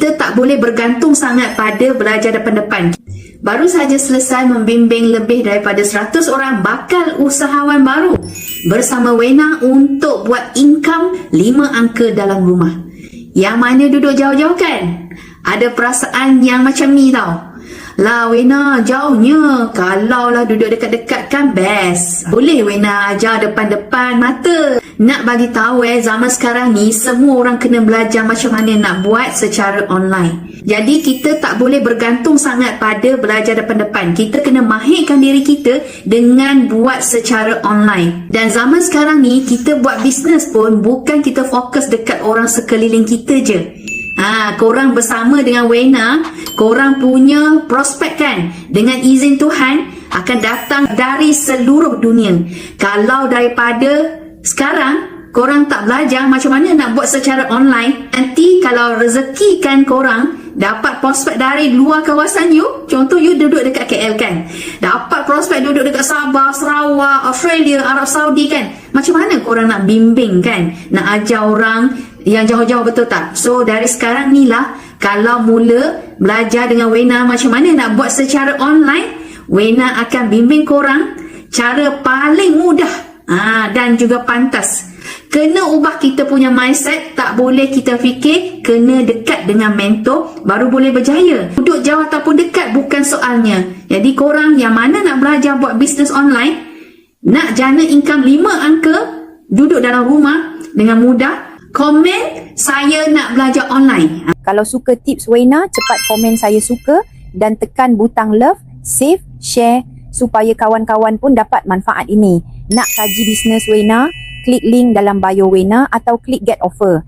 kita tak boleh bergantung sangat pada belajar depan-depan. Baru saja selesai membimbing lebih daripada 100 orang bakal usahawan baru bersama Wena untuk buat income 5 angka dalam rumah. Yang mana duduk jauh-jauh kan? Ada perasaan yang macam ni tau. Lah Wena jauhnya. Kalau lah duduk dekat-dekat kan best. Boleh Wena ajar depan-depan mata. Nak bagi tahu eh zaman sekarang ni Semua orang kena belajar macam mana nak buat secara online. Jadi kita tak boleh bergantung sangat pada belajar depan-depan. Kita kena mahirkan diri kita Dengan buat secara online. Dan zaman sekarang ni kita buat bisnes pun Bukan kita fokus dekat orang sekeliling kita je Ha, korang bersama dengan Wena, korang punya prospek kan? Dengan izin Tuhan, akan datang dari seluruh dunia. Kalau daripada sekarang, korang tak belajar macam mana nak buat secara online, nanti kalau rezeki kan korang, dapat prospek dari luar kawasan you, contoh you duduk dekat KL kan? Dapat prospek duduk dekat Sabah, Sarawak, Australia, Arab Saudi kan? Macam mana korang nak bimbing kan? Nak ajar orang yang jauh-jauh betul tak? So dari sekarang ni lah kalau mula belajar dengan Wena macam mana nak buat secara online, Wena akan bimbing korang cara paling mudah ah dan juga pantas. Kena ubah kita punya mindset, tak boleh kita fikir kena dekat dengan mentor baru boleh berjaya. Duduk jauh ataupun dekat bukan soalnya. Jadi korang yang mana nak belajar buat bisnes online, nak jana income 5 angka, duduk dalam rumah dengan mudah, komen saya nak belajar online. Kalau suka tips Wena, cepat komen saya suka dan tekan butang love, save, share supaya kawan-kawan pun dapat manfaat ini. Nak kaji bisnes Wena? Klik link dalam bio Wena atau klik get offer.